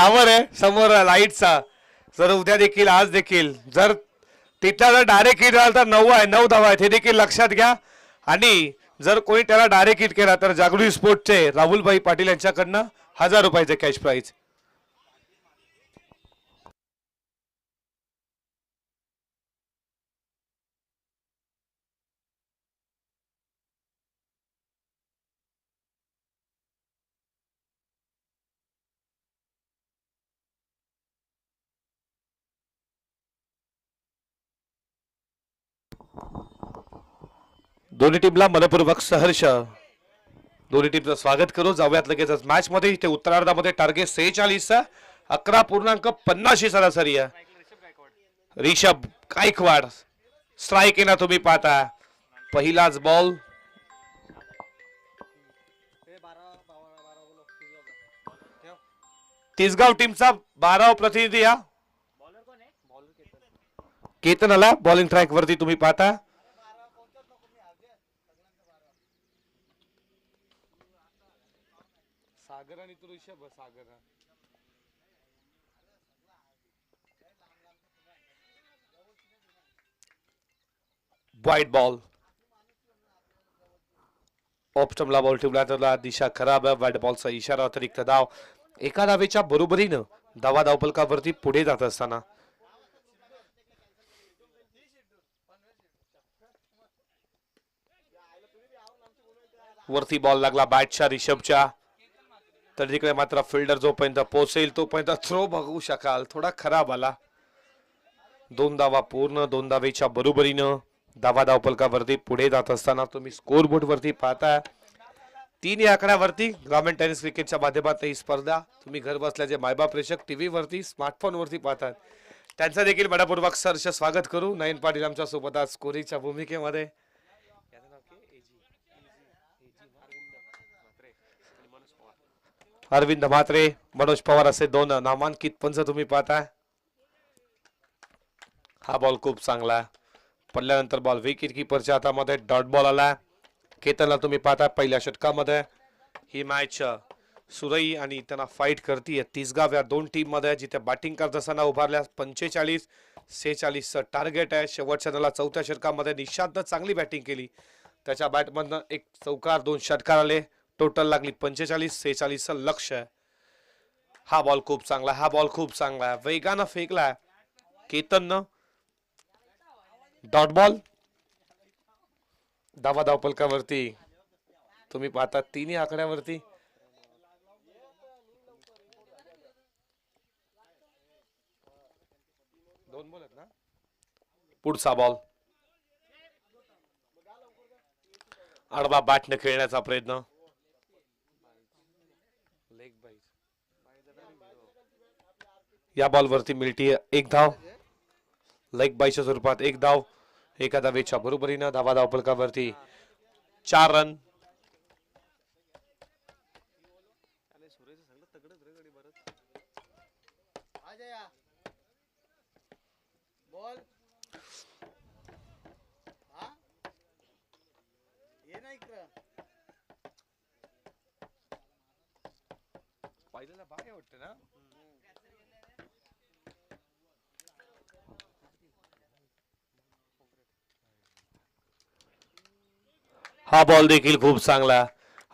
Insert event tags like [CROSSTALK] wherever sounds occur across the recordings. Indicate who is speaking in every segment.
Speaker 1: Tower आहे समोर लाईटचा. जर उद्या देखील आज देखील जर तिथला जर डायरेक्ट हिट झाला तर नऊ आहे नऊ धावा आहेत. हे देखील लक्षात घ्या. आणि जर कोणी त्याला डायरेक्ट हिट केला तर जागृती स्पोर्टचे राहुलभाई पाटील यांच्याकडनं हजार रुपयाचे कॅश प्राईज दोन्ही टीमला मनपूर्वक सहर्ष. दोन्ही टीमचं स्वागत करू जाऊयात लगेचच मॅच मध्ये इथे उत्तरार्धामध्ये टार्गेट सेहेचाळीस अकरा पूर्णांक पन्नासशी सरासरी आहे. रिषभ गायकवाड स्ट्राईक येणार तुम्ही पाहता. पहिलाच बॉल तिसगाव टीमचा बाराव प्रतिनिधी या केतन आला बॉलिंग ट्रॅक वरती तुम्ही पाहता. सागर ऋषभ सागर वाईट बॉल ऑप्टमला बॉल ठेवला त्याला दिशा खराब आहे. वाईट बॉलचा इशारा अतिरिक्त धाव. एका धावेच्या बरोबरीनं धावा धावपलकावरती पुढे जात असताना. वरती बॉल लागला बॅटच्या रिषभच्या. तर तिकडे मात्र फिल्डर जोपर्यंत पोहोचेल तोपर्यंत थ्रो बघू शकाल. थोडा खराब आला. दोन धावा पूर्ण दोन धावेच्या बरोबरीनं धावा धावपलकावरती पुढे जात असताना तुम्ही स्कोर बोर्ड पाहता तीन या आकड्यावरती ग्रामीण टेनिस क्रिकेटच्या माध्यमात ही स्पर्धा तुम्ही घर बसल्याचे मायबाप प्रेक्षक टीव्हीवरती स्मार्टफोनवरती पाहतात. त्यांचं देखील मनपूर्वक सरस स्वागत करू. नयन पाटील आमच्यासोबत आज स्कोरीच्या भूमिकेमध्ये अरविंद म्हात्रे मनोज पवार असे दोन नामांकित पंच तुम्ही पाहता. हा बॉल खूप चांगला. पडल्यानंतर बॉल विकेट किपरच्या हातामध्ये डॉट बॉल आला. केतनला तुम्ही पाहता पहिल्या षटकामध्ये. ही मॅच सुरई आणि त्यांना फाईट करते तिसगाव या दोन टीममध्ये जिथे बॅटिंग करत असताना उभारल्या पंचेचाळीस सेहेचाळीसचं टार्गेट आहे. शेवटच्या त्याला चौथ्या षटकामध्ये निशांतनं चांगली बॅटिंग केली. त्याच्या बॅटमधनं एक चौकार दोन षटकार आले. टोटल लागली पंचेचाळीस सेहेचाळीसचं लक्ष आहे. हा बॉल खूप चांगला हा बॉल खूप चांगला आहे. वेगानं फेकलाय केतन डॉट बॉल धावा धावपलकावरती तुम्ही पाहता तिन्ही आकड्यावरती. दोन बॉल ना? पुढचा बॉल आडवा बॅटने खेळण्याचा प्रयत्न. या बॉलवरती मिळती एक धाव. लाईक बाईच्या स्वरूपात एक धाव. एका धावेच्या बरोबरीनं धावा धावपलकावरती चार रन पाहिलेला बाय वाटतं ना? हा बॉल देखील खूप चांगला.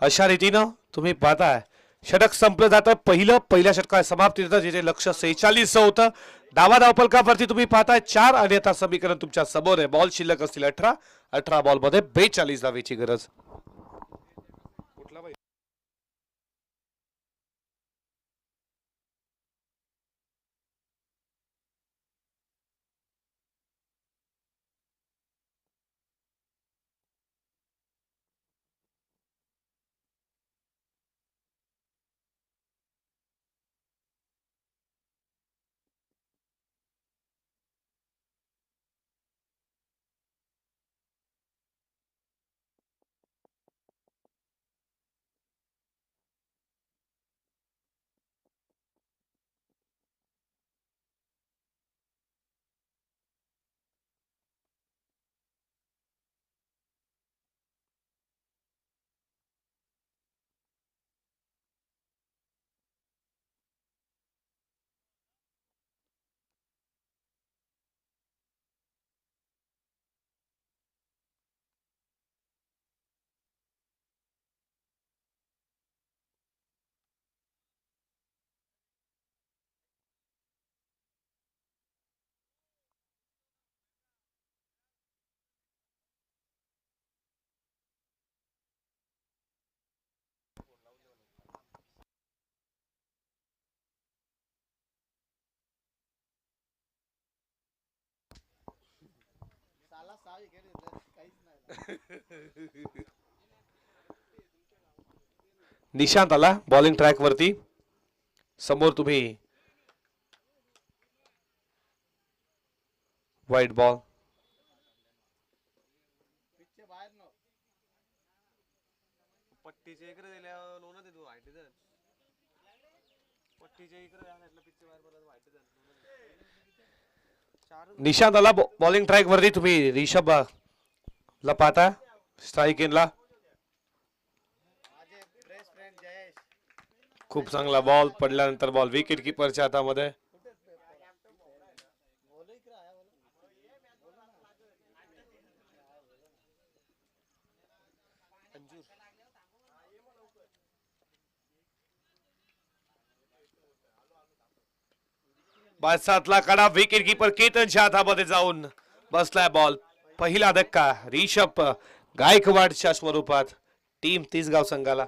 Speaker 1: अशा रीतीनं तुम्ही पाहताय. षटक संपलं जातं. पहिलं पहिल्या षटकात समाप्ती होतं जिथे लक्ष सेहेचाळीस होतं डावा धावपलकावरती तुम्ही पाहताय. चार आणि आता समीकरण तुमच्यासमोर आहे. बॉल शिल्लक असतील अठरा. अठरा बॉलमध्ये बेचाळीस धावेची गरज. [LAUGHS] निशांत आला बॉलिंग ट्रॅक वरती. समोर तुम्ही व्हाईट बॉल
Speaker 2: पिचच्या बाहेर न
Speaker 3: पट्टीच्या इकडे दिल्यावर लोन देतो व्हाईट जण पट्टीच्या इकडे या साईडला पिच्च्या बाहेर पडला व्हाईट जण चार
Speaker 1: निशांत आला बॉलिंग ट्रॅक वरती तुम्ही रिषभ ला पाहता. स्ट्राईक इनला खूप चांगला बॉल पडल्यानंतर बॉल विकेट किपरच्या हातामध्ये.
Speaker 2: बोलो
Speaker 1: सातला कडा विकेट किपर केतनच्या हातामध्ये जाऊन बसलाय बॉल पहिला धक्का रिषभ गायकवाडच्या स्वरूपात टीम तिसगाव संघाला.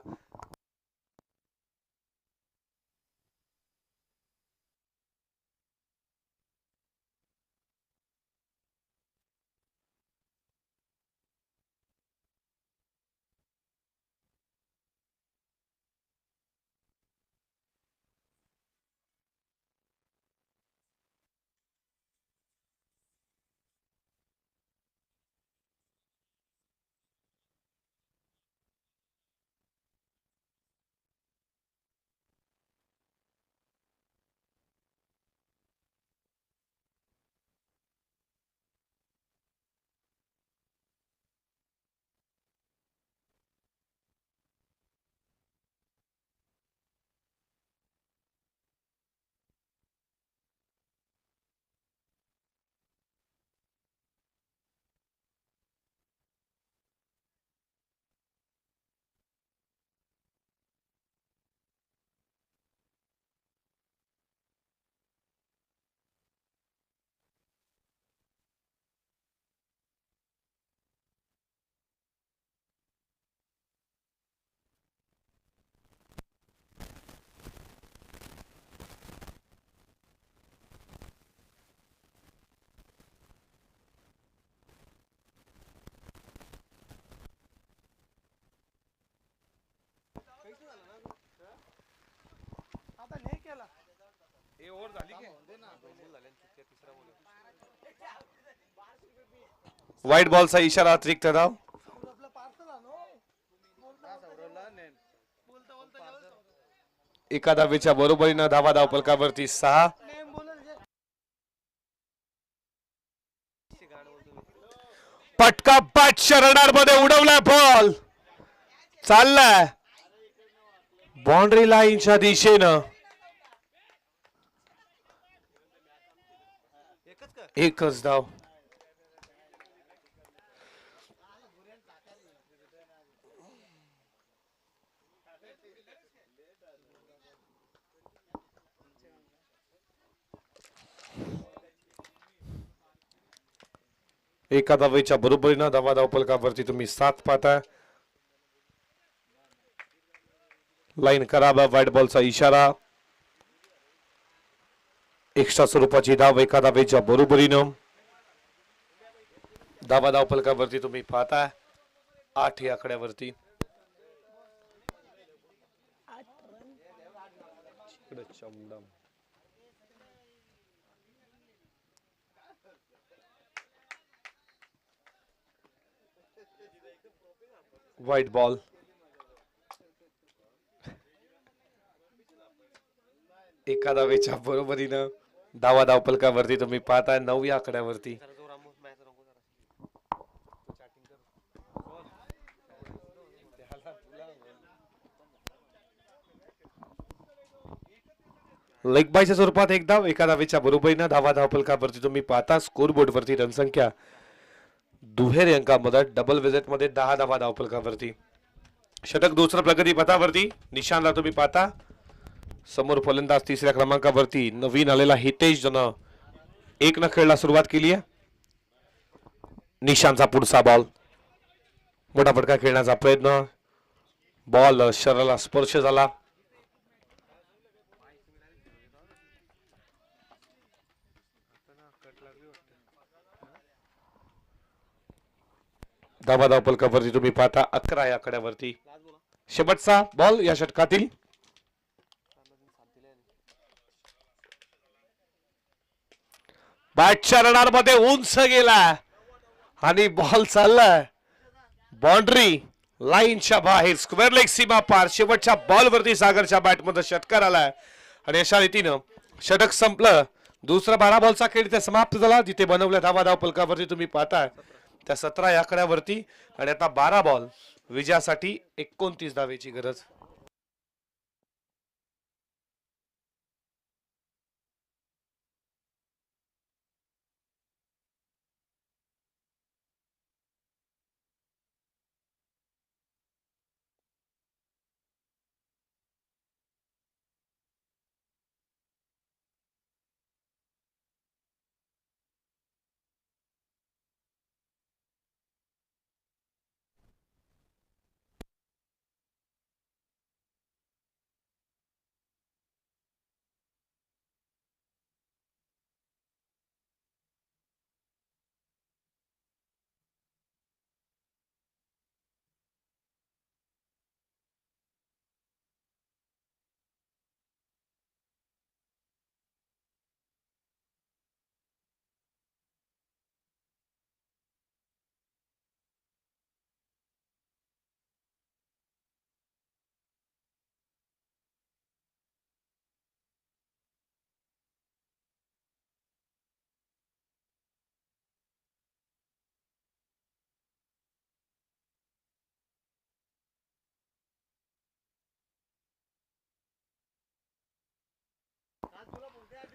Speaker 1: व्हाईट बॉलचा इशारा अतिरिक्त धाव एका धावेच्या बरोबरीनं धावा धाव पलकावरती सहा. पटका पाच शरणार मध्ये उडवलाय बॉल चाललाय. बाउंड्री लाईनच्या दिशेनं.
Speaker 3: एकच
Speaker 1: धाव एका धावेच्या बरोबरीनं धावा धाव पलकावरती तुम्ही सात पाहता लाईन करावा व्हाईट बॉलचा इशारा. एक्स्ट्रा स्वरूपाची धाव एका धावेच्या बरोबरीनं. धावा धाव फलकावरती तुम्ही पाहता. आठ या आकड्यावरती. व्हाईट बॉल एका धावेच्या बरोबरीनं. धावा धावपलकावरती तुम्ही पाहताय नवव्या आकड्यावरती. लेगबायच्या स्वरूपात एक धाव एका धावेच्या बरोबरीनं धावा धाव फलकावरती तुम्ही पाहता स्कोर बोर्डवरती वरती रणसंख्या दुहेरी अंकामध्ये डबल विजेटमध्ये दहा धावा धाव फलकावरती षटक दुसरं प्रगती पथावरती निशाणला तुम्ही पाहता समोर फलंदाज तिसऱ्या क्रमांकावरती नवीन आलेला हितेश जन एक न खेळला सुरुवात केली आहे. निशांचा पुढचा बॉल मोठा फटका खेळण्याचा प्रयत्न. बॉल शरीराला स्पर्श झाला. धावा धावपलकावरती तुम्ही पाहता अकरा या
Speaker 3: कड्यावरती.
Speaker 1: शेवटचा बॉल या षटकातील. बॅटच्या रडार उंच गेला. आणि बॉल चाललाय. बाउंड्री लाईनच्या बाहेर स्क्वेअर लेग सीमा पार शेवटच्या बॉलवरती सागरच्या बॅटमध्ये षटकार आलाय. आणि अशा रीतीनं षटक संपलं. दुसरा बारा बॉलचा खेळ तिथे समाप्त झाला. जिथे बनवल्या धावा धाव पलकावरती तुम्ही पाहताय. त्या सतरा याकड्यावरती आणि आता बारा बॉल विजयासाठी एकोणतीस धावेची गरज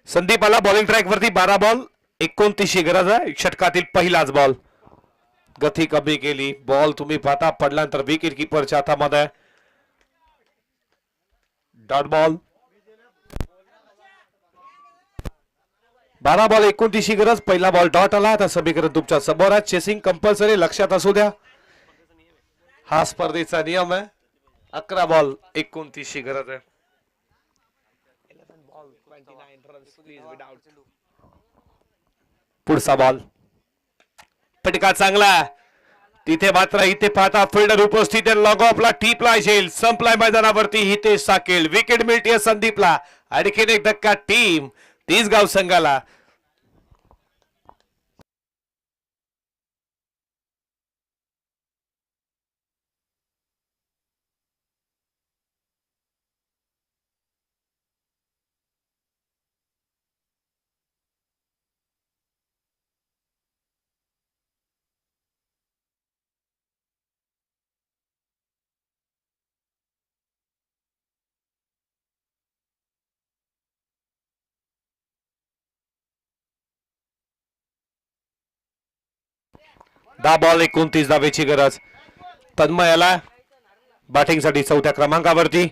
Speaker 1: संदीप आला बॉलिंग ट्रॅक वरती बारा बॉल एकोणतीसशे गरज आहे. षटकातील पहिलाच बॉल गती कमी केली. बॉल तुम्ही पाहता पडल्यानंतर विकेट किपरच्या हातामध्ये. डॉट बॉल बारा बॉल एकोणतीसशे गरज. पहिला बॉल डॉट आला. आता समीकरण तुमच्यासमोर आहे. चेसिंग कंपल्सरी लक्षात असू द्या. हा स्पर्धेचा नियम आहे. अकरा बॉल एकोणतीसची गरज आहे. पुढचा बॉल फटका चांगला तिथे मात्र इथे पाहता फिल्डर उपस्थित आहे. लॉग ऑफला टीपला येईल. संपलाय मैदानावरती हितेश साकेल. विकेट मिळते संदीपला. आणखीन एक धक्का टीम तीस गाव संघाला दहा बॉल एकोणतीस धावेची गरज. तन्मयाला बॅटिंगसाठी चौथ्या क्रमांकावरती.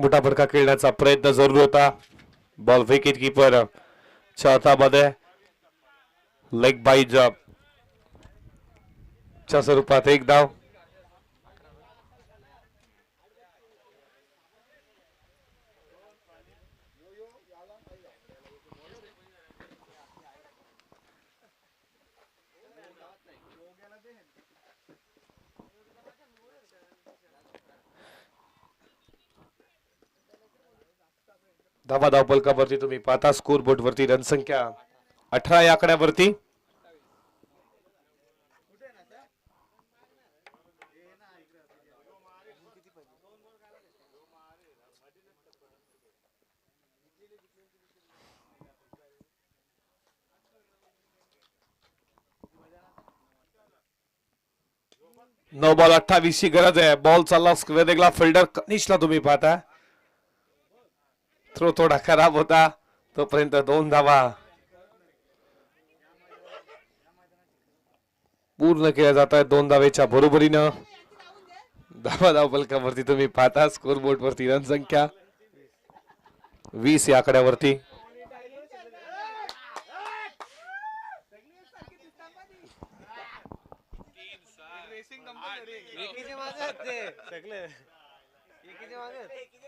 Speaker 1: मोठा फटका खेळण्याचा प्रयत्न जरूर होता. बॉल विकेट किपर हातामध्ये लेग बाईज च्या स्वरूपात एक धाव. धावा धाव पलकावरती तुम्ही पाहता. स्कोर बोर्ड वरती रनसंख्या अठरा या आकड्यावरती. नऊ बॉल अठ्ठावीस ची गरज आहे. बॉल चालला स्क्वेअर फिल्डर कनिशला तुम्ही पाहता. थ्रो थोडा खराब होता तोपर्यंत दोन धावा. पूर्ण केल्या जात आहेत दोन धावेच्या बरोबरीनं. धावा धाव फलकावरती तुम्ही पाहता स्कोर बोर्ड वरती रनसंख्या वीस या आकड्यावरती.
Speaker 3: सगळे एकीचे मागे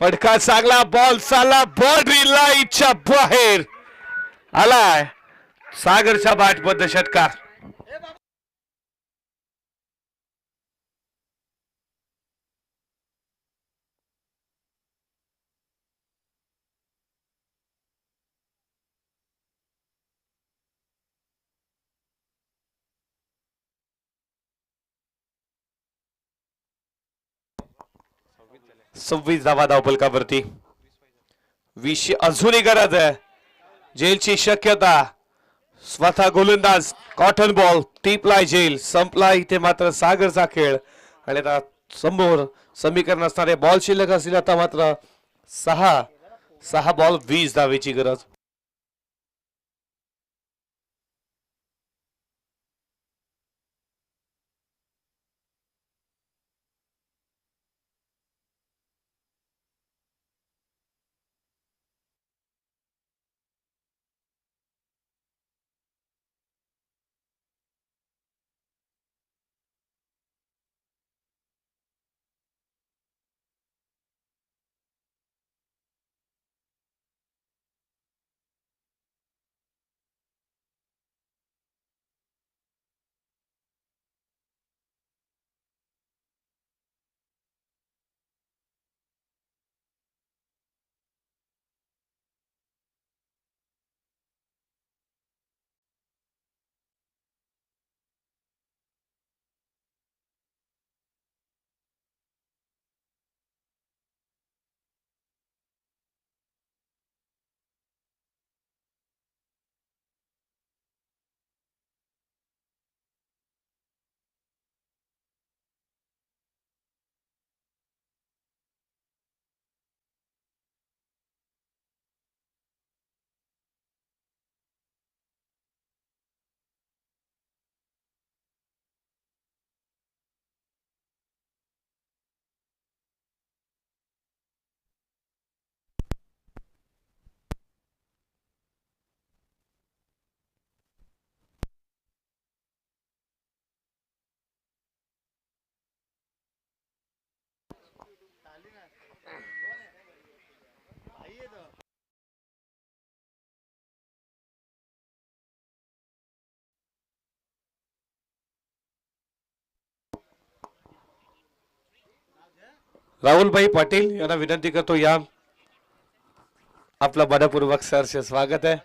Speaker 1: फटका चांगला बॉल चालला बॉल लाईटच्या बाहेर. आलाय. सागरच्या बॅटबद्द षटकार. सव्वीस धावा धावपलकावरती वीस अजूनही गरज आहे. जेलची शक्यता. स्वतः गोलंदाज कॉटन बॉल टिपलाय जेल. संपलाय इथे मात्र सागरचा खेळ. आणि आता समोर समीकरण असणारे बॉल शिल्लक असतील आता मात्र सहा. सहा बॉल वीस धावेची गरज. राहुलभाई पाटील यांना विनंती करतो या. आपलं मनपूर्वक सरचे स्वागत आहे.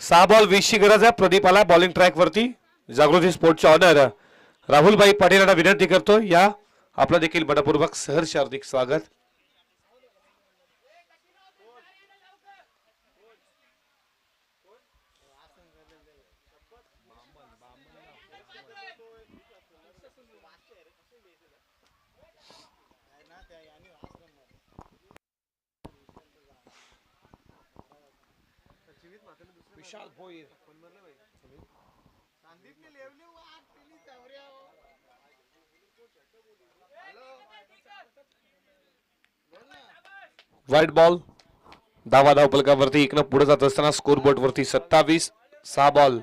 Speaker 1: सहा बॉल वीसची गरज आहे प्रदीपाला बॉलिंग ट्रॅक वरती. जागृती स्पोर्टचे ऑनर राहुलभाई पाटील यांना विनंती करतो या. आपलं देखील मनपूर्वक सहर्ष हार्दिक स्वागत.
Speaker 2: विशाल भोईर संदीपने वाट केली चवऱ्या
Speaker 1: बॉल. धावा धावपलकावरती इकडं पुढे जात असताना स्कोर बोर्ड वरती सत्तावीस. सहा बॉल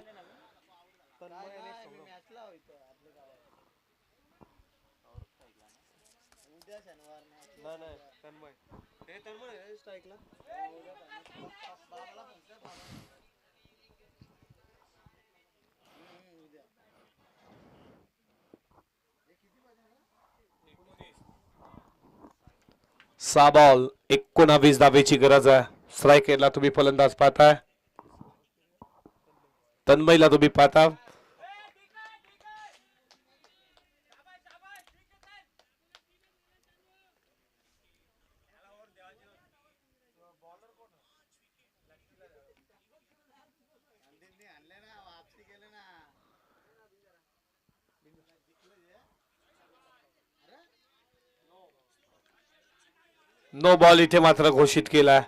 Speaker 3: नाही नाही तन्मय हे तन्मय आहे स्ट्राईकला
Speaker 1: सहा बॉल एकोणावीस धावेची गरज आहे. स्ट्रायकेला तुम्ही फलंदाज पाहताय. तन्मयला तुम्ही पाहता
Speaker 2: नो
Speaker 1: बॉल इथे मात्र घोषित केला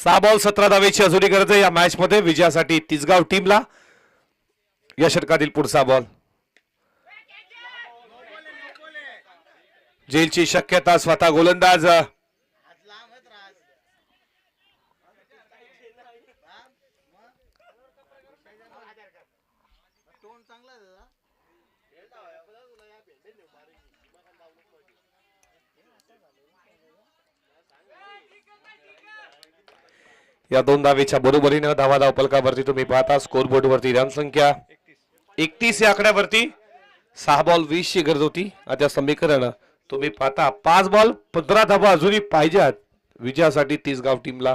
Speaker 1: सहा बॉल सतरा धावेची अजूनही गरज आहे. या मॅचमध्ये विजयासाठी तिसगाव टीमला या षटकातील पुढचा बॉल. जेलची शक्यता स्वतः गोलंदाज
Speaker 2: आज लांब आहेत राज तोंड चांगला आहे दादा
Speaker 1: या दोन धावेच्या बरोबरीनं धावा धाव पलकावरती तुम्ही पाहता. स्कोर बोर्ड वरती एकतीस या आकड्यावरती. सहा बॉल वीस ची गरज होती. आता समीकरण तुम्ही पाहता पाच बॉल पंधरा धावा अजूनही पाहिजेत. विजयासाठी तीसगाव टीमला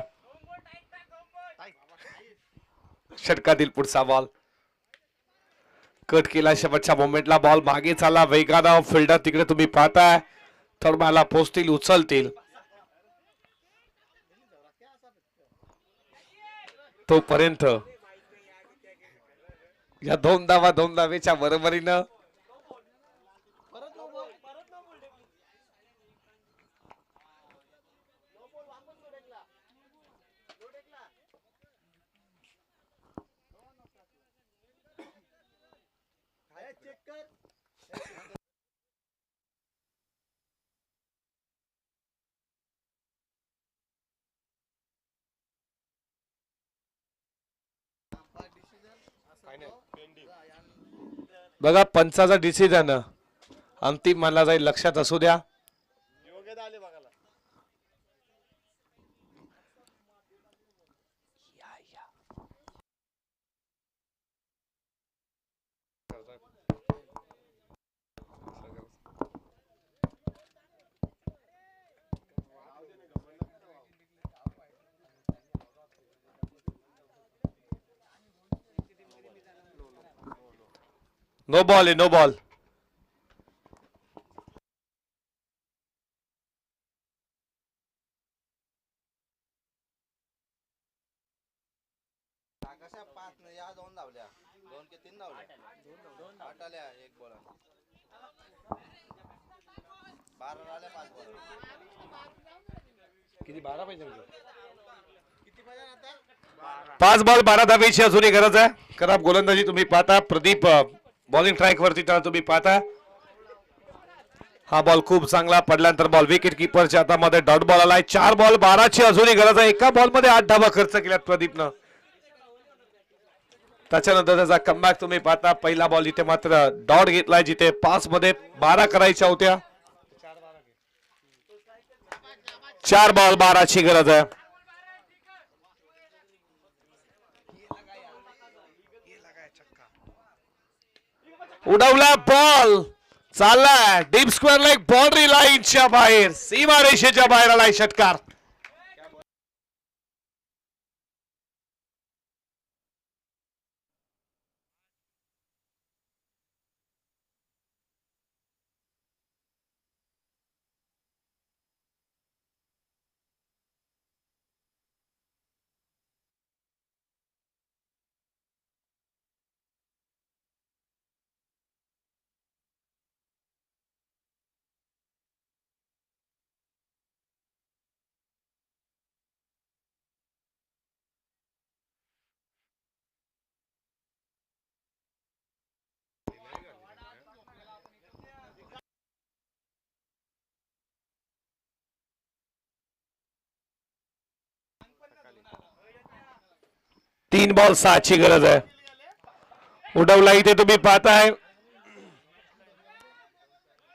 Speaker 1: षटकातील पुढचा बॉल कट केला शेवटच्या मोमेंटला बॉल मागे चालला वेगानं. फिल्डर तिकडे तुम्ही पाहताय. थर्माला पोचतील उचलतील. तोपर्यंत या दोन धावा दोन धावेच्या बरोबरीनं
Speaker 2: परत नो बॉल परत नो बॉल चेक कर
Speaker 1: बघा पंचाचा डिसिजन अंतिम मला जाईल लक्षात असू द्या. नो बॉल आहे नो बॉल
Speaker 2: कशा पाच नाही या दोन धावल्या. दोन की तीन धावल्या. दोन आठ आल्या एक बोला बारा आल्या पाच बोला
Speaker 1: किती? बारा पाहिजे
Speaker 2: किती पाहिजे आता?
Speaker 1: पाच बॉल बारा धावेची अजूनही गरज आहे. खराब गोलंदाजी तुम्ही पाहता. प्रदीप बॉलिंग ट्रॅक वरती तुम्ही पाहता. हा बॉल खूप चांगला पडल्यानंतर बॉल विकेट किपरच्या हातामध्ये डॉट बॉल आलाय. चार बॉल बाराची अजूनही गरज आहे. एका बॉलमध्ये आठ धाबा खर्च केल्यात प्रदीपनं. त्याच्यानंतर त्याचा कमबॅक तुम्ही पाहता. पहिला बॉल इथे मात्र डॉट घेतलाय जिथे पाच मध्ये बारा करायच्या होत्या. चार बॉल बाराची गरज आहे. उडवला बॉल चाललाय. डीप स्क्वेअर लाईक बाउंड्री लाईनच्या बाहेर. सीमा रेषेच्या बाहेर आलाय षटकार. तीन बॉल सहाची गरज आहे. उडवला इथे तुम्ही पाहताय.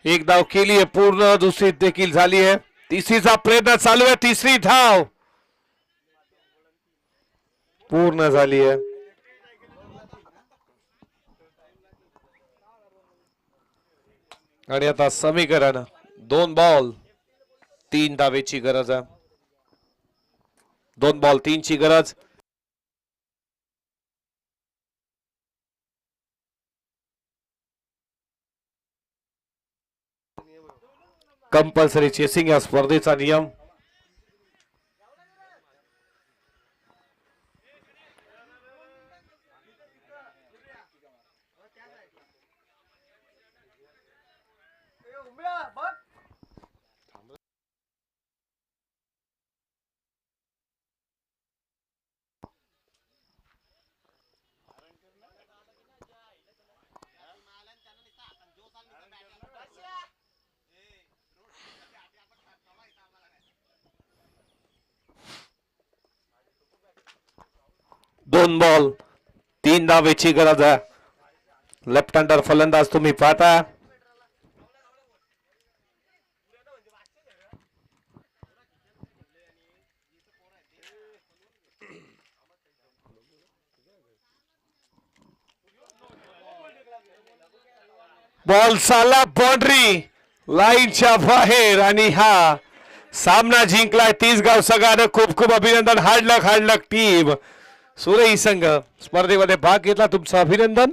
Speaker 1: एक धाव केली आहे पूर्ण दुसरी देखील झाली आहे. तिसरीचा प्रयत्न चालू आहे तिसरी धाव. पूर्ण झाली आहे. आणि आता समीकरण दोन बॉल तीन धावेची गरज आहे. दोन बॉल तीनची गरज. कंपल्सरी चेसिंग या स्पर्धेचा नियम
Speaker 2: उमऱ्या बघ
Speaker 1: दोन बॉल तीन धावेची गरज आहे. लेफ्ट हँडर फलंदाज तुम्ही पाहता. बॉल साला बाउंड्री लाईनच्या बाहेर आणि हा सामना जिंकलाय तीस गाव सगळ्यांना खूप खूप अभिनंदन. हाडलक हाडलक टीम सुरई संघ स्पर्धेमध्ये भाग घेतला. तुमचं अभिनंदन.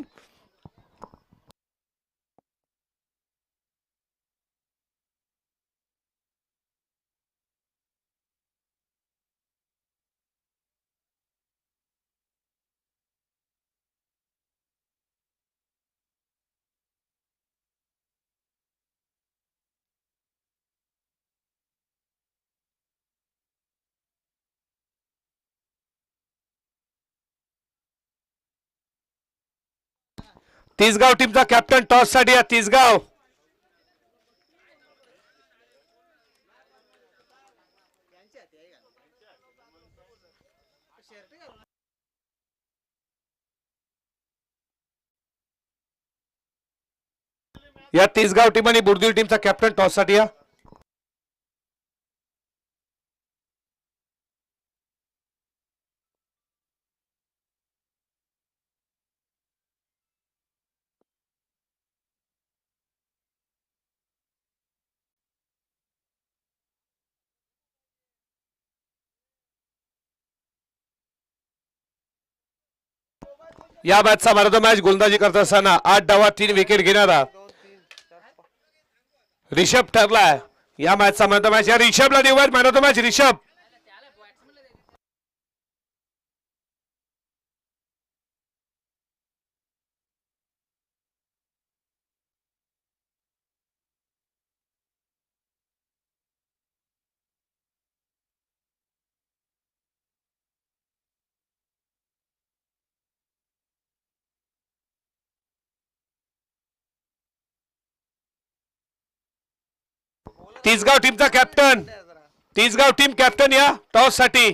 Speaker 1: तिसगाव टीमचा कॅप्टन टॉससाठी आहे तिसगाव. या तिसगाव टीम आणि बुर्दील टीमचा कॅप्टन टॉससाठी या. या मॅचचा मॅन ऑफ द मॅच गोलंदाजी करत असताना आठ डावात तीन विकेट घेणारा रिषभ ठरलाय. या मॅचचा मॅन ऑफ द मॅच या रिषभला देऊयात man of the match Rishabh Tisgaon टीमचा कॅप्टन तिसगाव टीम कॅप्टन या टॉससाठी.